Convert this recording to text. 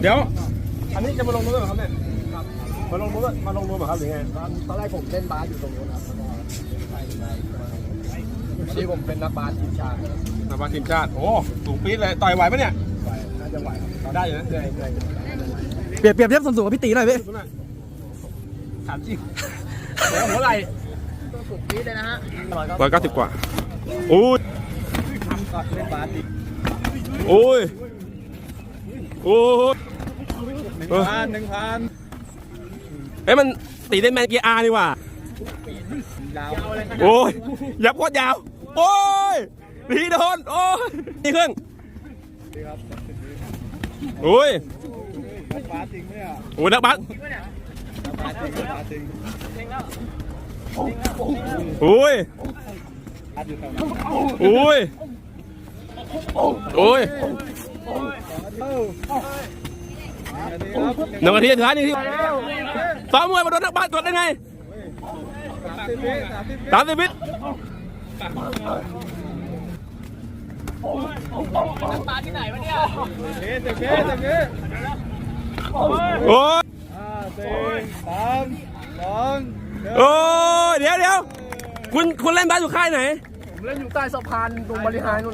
เดี๋ยว อันนี้จะมาลงนู้นเหรอครับเนี่ยมาลงนู้นมาลงนู้นเหรอครับหรือไงตอนแรกผมเล่นบาสอยู่ตรงนู้นครับแล้วก็ที่ผมเป็นนักบาสทีมชาตินักบาสทีมชาติ โอ้สูงปี๊ดเลย ต่อยไหวปะเนี่ยน่าจะไหวครับได้อยู่นะเหนื่อยเหนื่อยเปรียบเปรียบเทียบส่วนสูงกับพี่ตีหน่อยพี่สุดน่ะถามจริงหัวหัวไหล่ตัวสูงปี๊ดเลยนะฮะร้อยเก้าสิบกว่าโอ้ยก่อนเล่นบาสดิโอ้ย โอ้ยหนึ่งพันหนึ่งพันเอ้ยมันตีได้แมนเกียร์อาร์นี่หว่า ยาวโอ้ยยับโคตรยาว โอ้ยดีโดน โอ้ยนี่เครื่องโอ้ยบาสจริงเนี่ยโอ้ยนักบัสบาสจริงบาสจริงโอ้ยบาสอยู่แถวนั้นโอ้ยโอ้ยครับ หนึ่งนาทีสุดท้ายนี่ที่ซ้อมมวยมาโดนนักบัสกดได้ไงสามสิบวิสามสิบวิสามสิบวิเอ๊ะเจ๊เจ๊เจ๊โอ้ยห้าสี่สามสองหนึ่งโอ้ยเดี๋ยวเดี๋ยวคุณคุณเล่นบาสอยู่ค่ายไหน ผมเล่นอยู่ใต้สะพานตรงบริหารนู่น